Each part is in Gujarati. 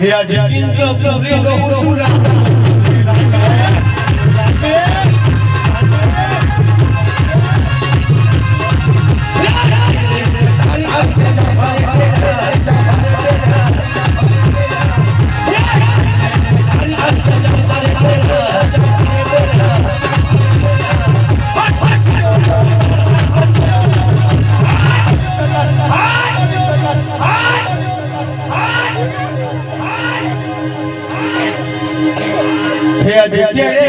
હે આજે ઇન્દ્ર હે આજે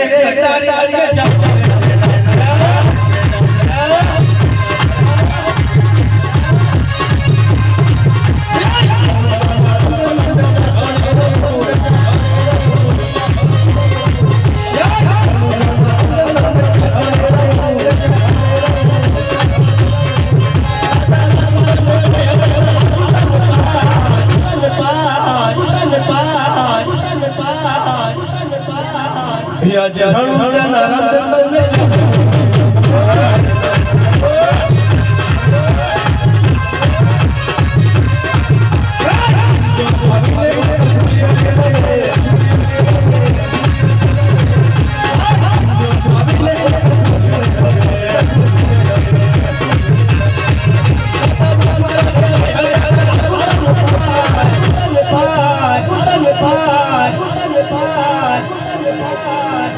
હે આજે હણુજા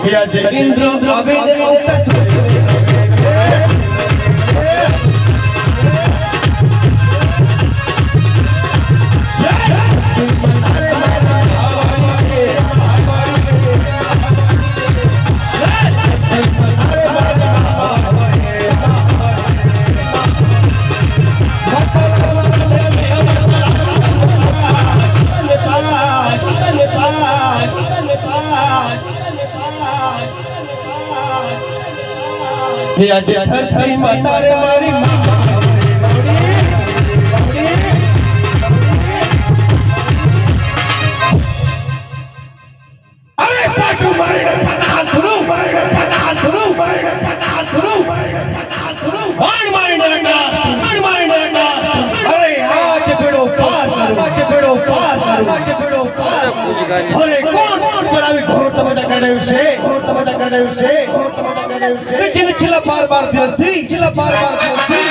હે આજે ઇન્દ્ર હે આજે ધરતી માતા રે મારી ઘોર તમાશા કરાયું છે ઘોર તમાશા કરાયું છે લેકિન છેલ્લા બાર બાર દિવસથી છેલ્લા બાર બાર દિવસથી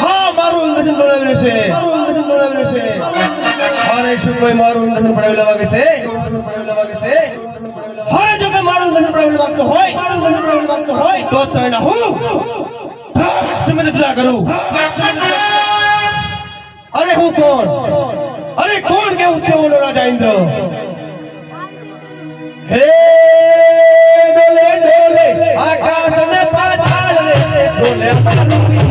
હા મારું અંગઠન બનાવી રહ્યું છે મારું અંગઠન બનાવી રહ્યું છે અરે શું કોઈ મારું અંગઠન બનાવી લેવા કે છે બનાવી લેવા કે છે હવે જો કે મારું અંગઠન બનાવી માંગતો હોય મારું અંગઠન બનાવી રે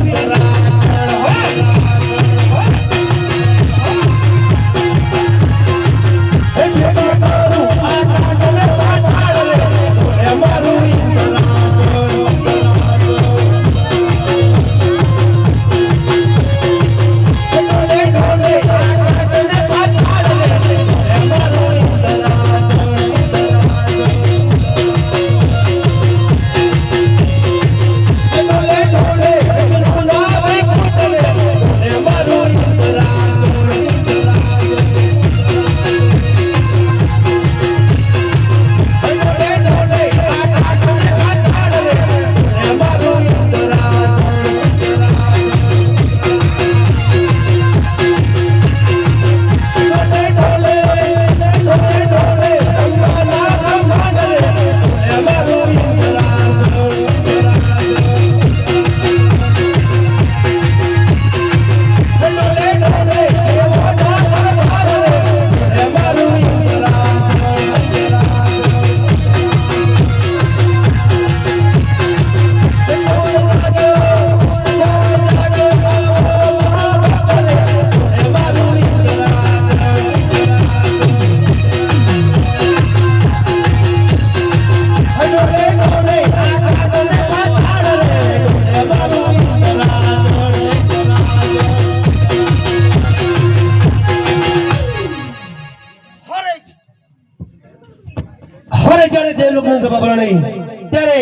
ત્યારે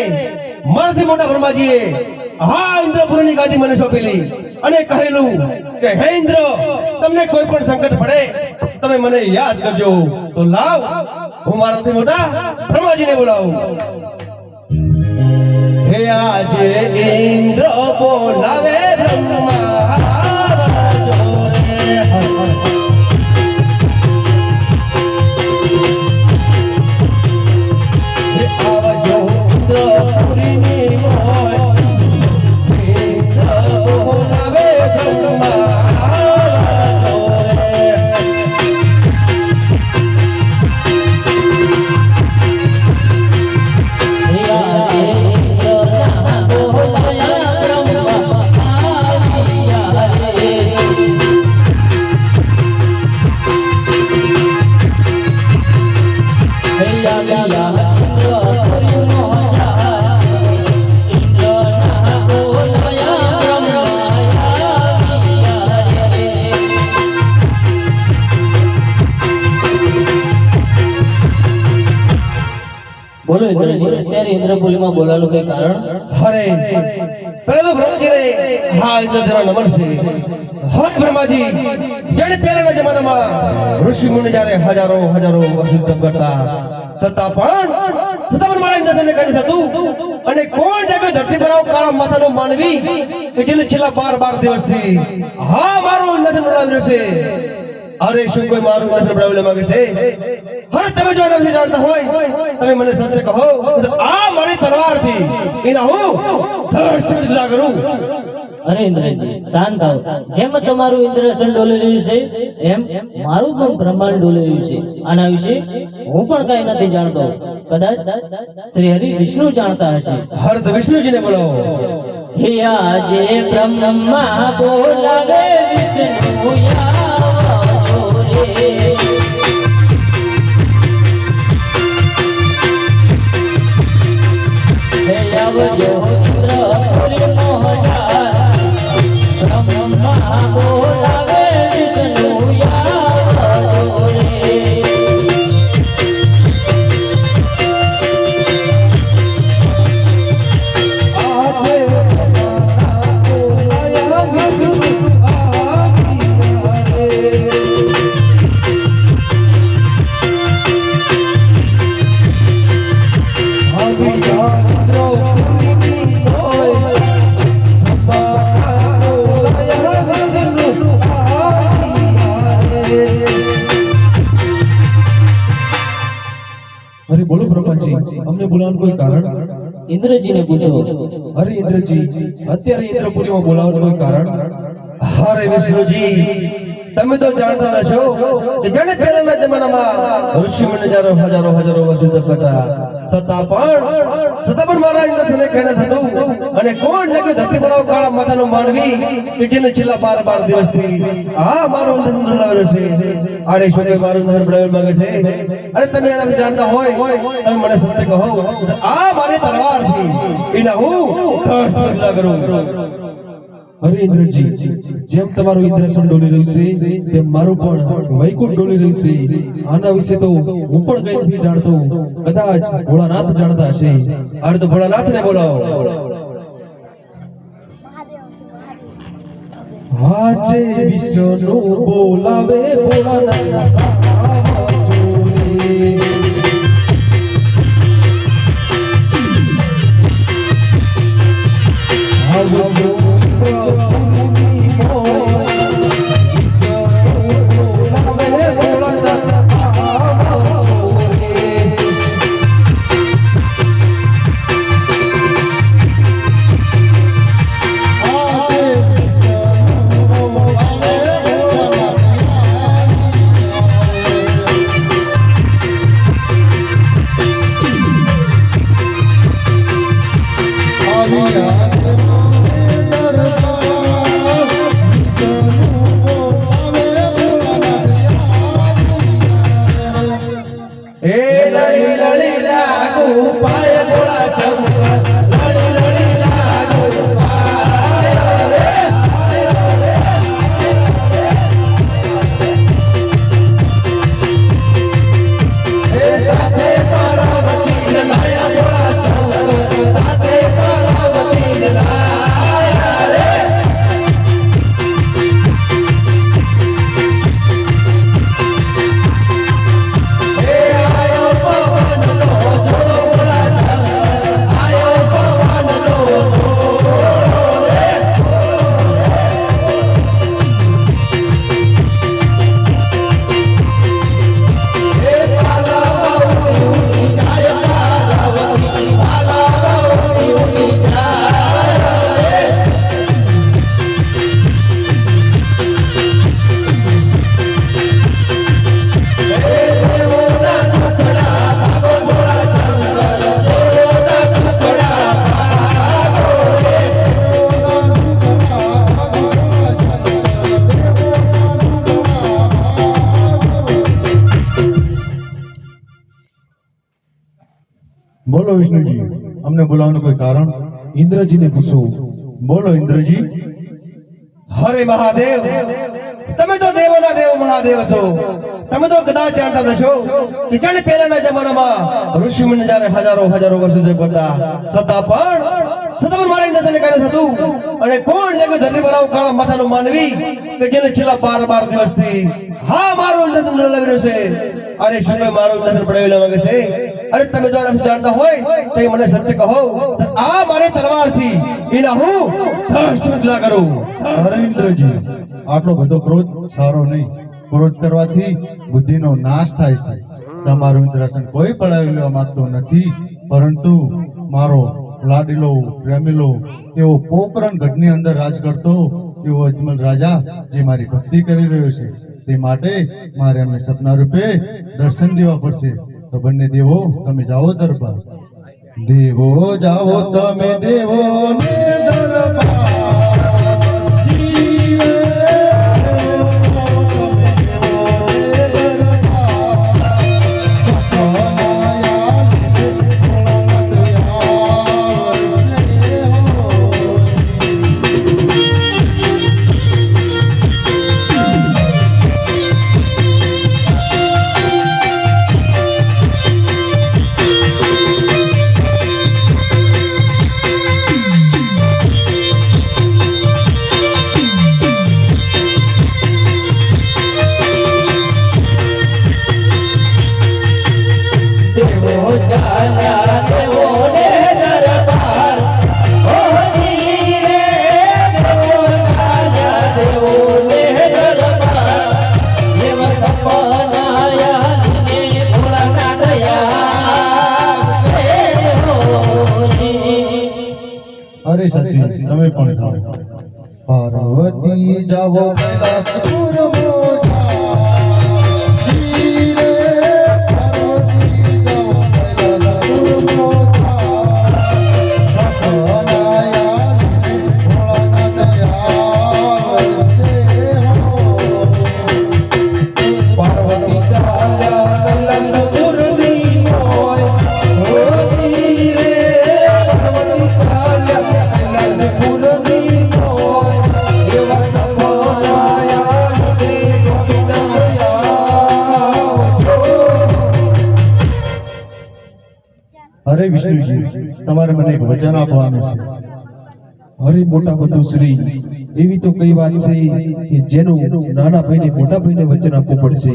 મારાથી મોટા બ્રહ્માજીએ, હા ઇન્દ્રપુરની ગાદી મને સોંપેલી. અને કહેલું કે, હે ઇન્દ્ર, તમને કોઈ પણ સંકટ પડે, તમે મને યાદ કરજો. તો લાવ, હું મારાથી મોટા બ્રહ્માજીને બોલાવું. હે આજે ઇન્દ્ર બોલાવે બ્રહ્મા. બોલો ઇન્દ્રજી અત્યારે ઇન્દ્રપુરીમાં બોલાવાનું કઈ કારણ? હરે પહેલા તો બ્રહ્માજીને હા ઇન્દ્રજીનો નમન છે. હરે બ્રહ્માજી જેણે પહેલાના જમાનામાં ઋષિ મુનિ જ્યારે હજારો હજારો વર્ષ કરતા છતાં પણ છતાં પણ મારા ઇન્દ્રજીને કઈ થતું અને કોણ જગ્યા ધરતી પર આવો કાળા માથાનો માનવી કે જેને છેલ્લા બાર બાર દિવસથી હા મારો ઇન્દ્રજી બોલાવી રહ્યો છે? અરે શું કોઈ મારું માત્ર પ્રોબ્લેમ માંગે છે? હા તમે જો નથી જાણતા હોય તમે મને સત્ય કહો આ મારી તલવારથી એના હું ધડ જુદા કરું. અરે ઇન્દ્રજી શાંત આવો જેમ તમારું ઇન્દ્રસન ડોલી રહ્યું છે એમ મારું પણ બ્રહ્માંડ ડોલી રહ્યું છે. આના વિશે હું પણ કઈ નથી જાણતો. કદાચ શ્રી હરિ વિષ્ણુ જાણતા હશે. હર તો વિષ્ણુજીને બોલાવો હે આજે બ્રહ્મા બોલાવે વિષ્ણુ હે આવજો. અમને બોલાવવાનું કોઈ કારણ? ઇન્દ્રજીને પૂછો. અરે ઇન્દ્રજી અત્યારે ઇન્દ્રપુરીમાં બોલાવવાનું કોઈ કારણ? હરે વિષ્ણુજી. તમે તો જાણતા હશો કે જેને પહેલાના જમાનામાં ઋષિ હજારો હજારો હજારો તપ કરતા છતાં પણ છતાં પણ મારા ઇન્દ્રસને કહેને થતું? અને કોણ જગ્યાએ ધરતી પર કાળા માતાનો માનવી કે જેને છેલ્લા બાર બાર દિવસથી આ મારો ઇન્દ્ર બોલાવેલો છે? અરે શું મારું ઇન્દ્ર બોલાવેલ માંગે છે? અરે તમે એના જાણતા હોય, તમે મને સત્ય કહો. આ મારી તલવારથી એના હું થર્સ્ટ કરું. અરે ઇન્દ્રજી જેમ તમારું ઇન્દ્રસન ડોલી રહ્યું છે, તેમ મારું પણ વૈકુંઠ ડોલી રહ્યું છે. આના વિશે તો હું પણ કઈ નથી જાણતો. કદાચ ભોળાનાથ જાણતા હશે. અરે તો ભોળાનાથને બોલાવો. વાચે વિષ્ણુ બોલાવે ભોળાનાથ. આવજો રે. ও পা વિષ્ણુજી, અમને બોલાવવાનું કોઈ કારણ? ઇન્દ્રજીને પૂછો. બોલો ઇન્દ્રજી. હરે મહાદેવ, તમે તો દેવોના દેવ, મહાદેવ છો. તમે તો કદાચ જાણતા હશો કે જાણે પહેલાના જમાનામાં ઋષિ મુનિ જ્યારે હજારો હજારો વર્ષ સુધી કરતા છતાં પણ છતાં પણ મારા ઇન્દ્રને કારણે થતું. અને કોણ જગ ધરતી પર આવું કાળા માથાનો માનવી કે જેને છેલ્લા બાર બાર દિવસથી હા, મારો ઇન્દ્રધન લાવી રહ્યો છે? અરે શું મેં મારો ઇન્દ્રધન પડાવેલા માંગે છે? અરે તમે જો આ જાણતા હોય, તો એ મને સત્ય કહો. આ મારી તલવારથી, એના હું ધસ સૂચના કરું. હરેન્દ્રજી આટલો બધો ક્રોધ સારો નહીં. ક્રોધ કરવાથી બુદ્ધિનો નાશ થાય છે. તમારું ઇન્દ્રાસન કોઈ પડાવી લેવા માંગતો નથી, પરંતુ મારો લાડીલો, પ્રેમીલો એવો પોકરણ ગઢની અંદર રાજ કરતો એવો અજમલ રાજા જે મારી ભક્તિ કરી રહ્યો છે. તે માટે મારે એમને સપના રૂપે દર્શન દેવા પડશે. તો બંને દેવો, તમે જાઓ દરબાર. દેવો જાઓ તમે, દેવો દરબાર વાત છે કે જેનું નાના ભાઈને મોટા ભાઈને વચન આપવું પડશે.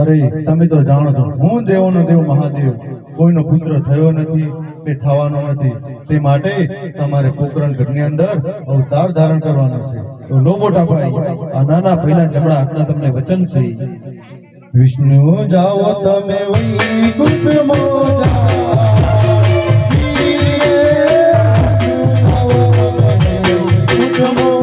અરે તમે તો જાણો છો હું દેવોનો દેવ મહાદેવ કોઈનો પુત્ર થયો નથી કે થવાનો નથી. તે માટે તમારે પોકરણ ઘરની અંદર અવતાર ધારણ કરવાનો છે. તો લો મોટા ભાઈ આ નાના ભાઈના જમણા હાથના તમને વચન છે. વિષ્ણુ જાઓ તમે જાઓ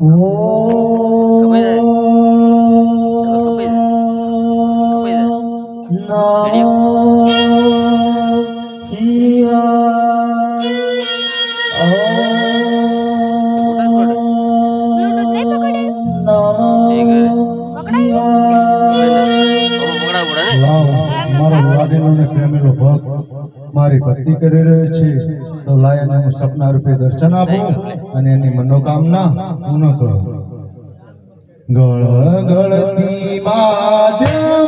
Oh. દર્શન આપો અને એની મનોકામના પૂર્ણ કરો. ગળ ગળતી માધ્યમ